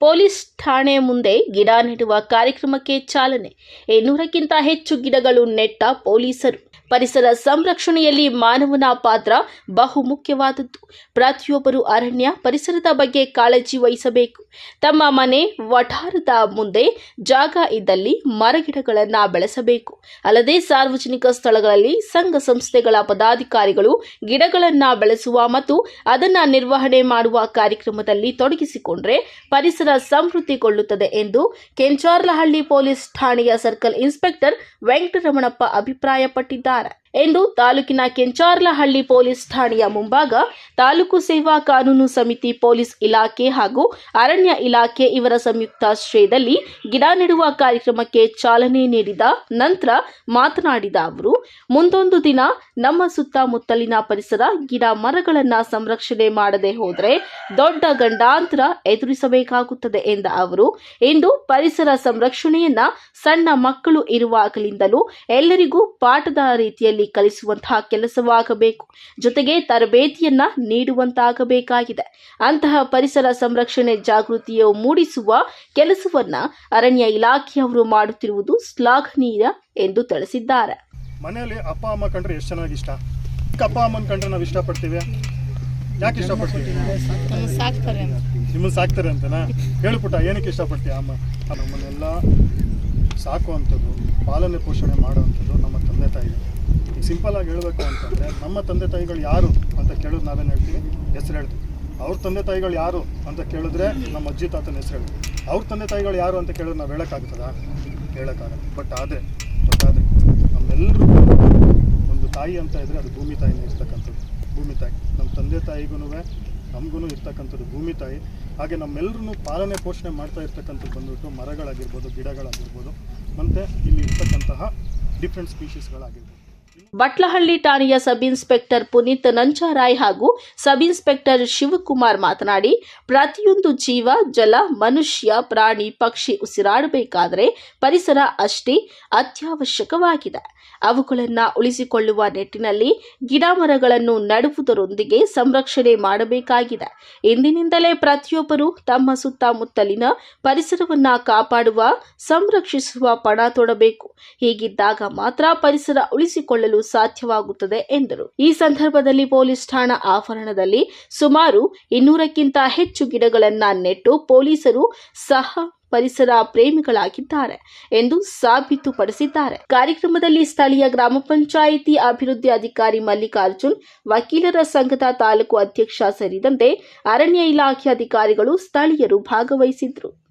Police ಠಾಣೆ ಮುಂದೆ ಗಿಡ ನೆಡುವ ಕಾರ್ಯಕ್ರಮಕ್ಕೆ ಚಾಲನೆ ಇನ್ನೂರಕ್ಕಿಂತ ಹೆಚ್ಚು ಗಿಡಗಳು ನೆಟ್ಟ ಪೊಲೀಸರು ಪರಿಸರ ಸಂರಕ್ಷಣೆಯಲ್ಲಿ ಮಾನವನ ಪಾತ್ರ ಬಹುಮುಖ್ಯವಾದದ್ದು ಪ್ರತಿಯೊಬ್ಬರು ಅರಣ್ಯ, ಪರಿಸರದ ಬಗ್ಗೆ ಕಾಳಜಿ ವಹಿಸಬೇಕು. ತಮ್ಮ ಮನೆ ವಠಾರದ ಮುಂದೆ ಜಾಗ ಇದ್ದಲ್ಲಿ ಮರಗಿಡಗಳನ್ನು ಬೆಳೆಸಬೇಕು. ಅಲ್ಲದೆ ಸಾರ್ವಜನಿಕ ಸ್ಥಳಗಳಲ್ಲಿ ಸಂಘ ಸಂಸ್ಥೆಗಳ ಪದಾಧಿಕಾರಿಗಳು ಗಿಡಗಳನ್ನು ಬೆಳೆಸುವ ಮತ್ತು ಅದನ್ನು ನಿರ್ವಹಣೆ ಮಾಡುವ ಕಾರ್ಯಕ್ರಮದಲ್ಲಿ ತೊಡಗಿಸಿಕೊಂಡ್ರೆ ಪರಿಸರ ಸಮೃದ್ಧಿಗೊಳ್ಳುತ್ತದೆ ಎಂದು ಕೆಂಚಾರ್ಲಹಳ್ಳಿ ಪೊಲೀಸ್ ಠಾಣೆಯ ಸರ್ಕಲ್ ಇನ್ಸ್ಪೆಕ್ಟರ್ ವೆಂಕಟರಮಣಪ್ಪ ಅಭಿಪ್ರಾಯಪಟ್ಟಿದ್ದಾರೆ got it. ಎಂದು ತಾಲೂಕಿನ ಕೆಂಚಾರ್ಲಹಳ್ಳಿ ಪೊಲೀಸ್ ಠಾಣೆಯ ಮುಂಭಾಗ ತಾಲೂಕು ಸೇವಾ ಕಾನೂನು ಸಮಿತಿ ಪೊಲೀಸ್ ಇಲಾಖೆ ಹಾಗೂ ಅರಣ್ಯ ಇಲಾಖೆ ಇವರ ಸಂಯುಕ್ತಾಶ್ರಯದಲ್ಲಿ ಗಿಡ ನೆಡುವ ಕಾರ್ಯಕ್ರಮಕ್ಕೆ ಚಾಲನೆ ನೀಡಿದ ನಂತರ ಮಾತನಾಡಿದ ಅವರು, ಮುಂದೊಂದು ದಿನ ನಮ್ಮ ಸುತ್ತಮುತ್ತಲಿನ ಪರಿಸರ ಗಿಡ ಮರಗಳನ್ನು ಸಂರಕ್ಷಣೆ ಮಾಡದೆ ಹೋದರೆ ದೊಡ್ಡ ಗಂಡಾಂತರ ಎದುರಿಸಬೇಕಾಗುತ್ತದೆ ಎಂದ ಅವರು, ಇಂದು ಪರಿಸರ ಸಂರಕ್ಷಣೆಯನ್ನ ಸಣ್ಣ ಮಕ್ಕಳು ಇರುವಾಗಲಿಂದಲೂ ಎಲ್ಲರಿಗೂ ಪಾಠದ ರೀತಿಯಲ್ಲಿ ಕಲಿಸುವಂತಹ ಕೆಲಸವಾಗಬೇಕು. ಜೊತೆಗೆ ತರಬೇತಿಯನ್ನ ನೀಡುವಂತಾಗಬೇಕಾಗಿದೆ. ಅಂತಹ ಪರಿಸರ ಸಂರಕ್ಷಣೆ ಜಾಗೃತಿಯು ಮೂಡಿಸುವ ಕೆಲಸವನ್ನ ಅರಣ್ಯ ಇಲಾಖೆಯವರು ಮಾಡುತ್ತಿರುವುದು ಶ್ಲಾಘನೀಯ ಎಂದು ತಿಳಿಸಿದ್ದಾರೆ. ಮನೆಯಲ್ಲಿ ಅಪ್ಪ, ಅಮ್ಮ ಕಂಡ್ರೆ ಎಷ್ಟು ಚೆನ್ನಾಗಿ ಇಷ್ಟ ಅಪ್ಪ, ಅಮ್ಮನ ಕಂಡ್ರೆ ನಾವು ಇಷ್ಟಪಡ್ತೀವಿ? ಯಾಕೆ ಇಷ್ಟಪಡ್ತೀವಿ? ನಿಮ್ಮನ್ನ ಸಾಕ್ತಾರೆ ಅಂತನಾ? ಹೇಳು ಪುಟ್ಟ, ಏನಕ್ಕೆ ಇಷ್ಟಪಡ್ತೀಯ ಅಮ್ಮ? ನಮ್ಮನ್ನೆಲ್ಲ ಸಾಕುವಂಥದ್ದು, ಪಾಲನೆ ಪೋಷಣೆ ಮಾಡುವಂಥದ್ದು ನಮ್ಮ ತಂದೆ ತಾಯಿ. ಸಿಂಪಲ್ ಆಗಿ ಹೇಳಬೇಕು ಅಂತಂದರೆ, ನಮ್ಮ ತಂದೆ ತಾಯಿಗಳು ಯಾರು ಅಂತ ಕೇಳೋದು ನಾವೇನು ಹೇಳ್ತೀವಿ? ಹೆಸರು ಹೇಳ್ತೀವಿ. ಅವ್ರ ತಂದೆ ತಾಯಿಗಳು ಯಾರು ಅಂತ ಕೇಳಿದ್ರೆ ನಮ್ಮ ಅಜ್ಜಿ ತಾತನ ಹೆಸರು ಹೇಳ್ತೀವಿ. ಅವ್ರ ತಂದೆ ತಾಯಿಗಳು ಯಾರು ಅಂತ ಕೇಳೋದು ನಾವು ಹೇಳೋಕ್ಕಾಗ್ತದ ಹೇಳೋಕ್ಕಾಗಲ್ಲ ಬಟ್ ಆದರೆ ಬಟ್ ಆದರೆ ನಮ್ಮೆಲ್ಲರೂ ಒಂದು ತಾಯಿ ಅಂತ ಇದ್ದರೆ ಅದು ಭೂಮಿ ತಾಯಿನೇ ಇರ್ತಕ್ಕಂಥದ್ದು. ಭೂಮಿ ತಾಯಿ. ನಮ್ಮ ತಂದೆ ತಾಯಿಗೂ ನಮಗೂ ಇರ್ತಕ್ಕಂಥದ್ದು ಭೂಮಿ ತಾಯಿ. ಹಾಗೆ ನಮ್ಮೆಲ್ಲರೂ ಪಾಲನೆ, ಪೋಷಣೆ ಮಾಡ್ತಾ ಇರ್ತಕ್ಕಂಥದ್ದು ಬಂದುಬಿಟ್ಟು ಮರಗಳಾಗಿರ್ಬೋದು, ಗಿಡಗಳಾಗಿರ್ಬೋದು. ಮತ್ತು ಇಲ್ಲಿ ಇರ್ತಕ್ಕಂತಹ ಡಿಫ್ರೆಂಟ್ ಸ್ಪೀಷೀಸ್ಗಳಾಗಿರ್ಬೋದು ಬಟ್ಲಹಳ್ಳಿ ಠಾಣೆಯ ಸಬ್ ಇನ್ಸ್ಪೆಕ್ಟರ್ ಪುನೀತ್ ನಂಚಾರಾಯ್ ಹಾಗೂ ಸಬ್ ಇನ್ಸ್ಪೆಕ್ಟರ್ ಶಿವಕುಮಾರ್ ಮಾತನಾಡಿ, ಪ್ರತಿಯೊಂದು ಜೀವ, ಜಲ, ಮನುಷ್ಯ, ಪ್ರಾಣಿ, ಪಕ್ಷಿ ಉಸಿರಾಡಬೇಕಾದರೆ ಪರಿಸರ ಅಷ್ಟೇ ಅತ್ಯವಶ್ಯಕವಾಗಿದೆ. ಅವುಗಳನ್ನು ಉಳಿಸಿಕೊಳ್ಳುವ ನಿಟ್ಟಿನಲ್ಲಿ ಗಿಡ ಮರಗಳನ್ನು ನಡುವುದರೊಂದಿಗೆ ಸಂರಕ್ಷಣೆ ಮಾಡಬೇಕಾಗಿದೆ. ಇಂದಿನಿಂದಲೇ ಪ್ರತಿಯೊಬ್ಬರು ತಮ್ಮ ಸುತ್ತಮುತ್ತಲಿನ ಪರಿಸರವನ್ನು ಕಾಪಾಡುವ, ಸಂರಕ್ಷಿಸುವ ಪಣ ತೊಡಬೇಕು. ಹೀಗಿದ್ದಾಗ ಮಾತ್ರ ಪರಿಸರ ಉಳಿಸಿಕೊಳ್ಳಲು ಸಾಧ್ಯವಾಗುತ್ತದೆ ಎಂದರು. ಈ ಸಂದರ್ಭದಲ್ಲಿ ಪೊಲೀಸ್ ಠಾಣಾ ಆವರಣದಲ್ಲಿ ಸುಮಾರು ಇನ್ನೂರಕ್ಕಿಂತ ಹೆಚ್ಚು ಗಿಡಗಳನ್ನ ನೆಟ್ಟು ಪೊಲೀಸರು ಸಹ ಪರಿಸರ ಪ್ರೇಮಿಗಳಾಗಿದ್ದಾರೆ ಎಂದು ಸಾಬೀತುಪಡಿಸಿದ್ದಾರೆ. ಕಾರ್ಯಕ್ರಮದಲ್ಲಿ ಸ್ಥಳೀಯ ಗ್ರಾಮ ಪಂಚಾಯಿತಿ ಅಭಿವೃದ್ಧಿ ಅಧಿಕಾರಿ ಮಲ್ಲಿಕಾರ್ಜುನ್, ವಕೀಲರ ಸಂಘದ ತಾಲೂಕು ಅಧ್ಯಕ್ಷ ಸೇರಿದಂತೆ ಅರಣ್ಯ ಇಲಾಖೆ ಅಧಿಕಾರಿಗಳು ಸ್ಥಳೀಯರು ಭಾಗವಹಿಸಿದ್ರು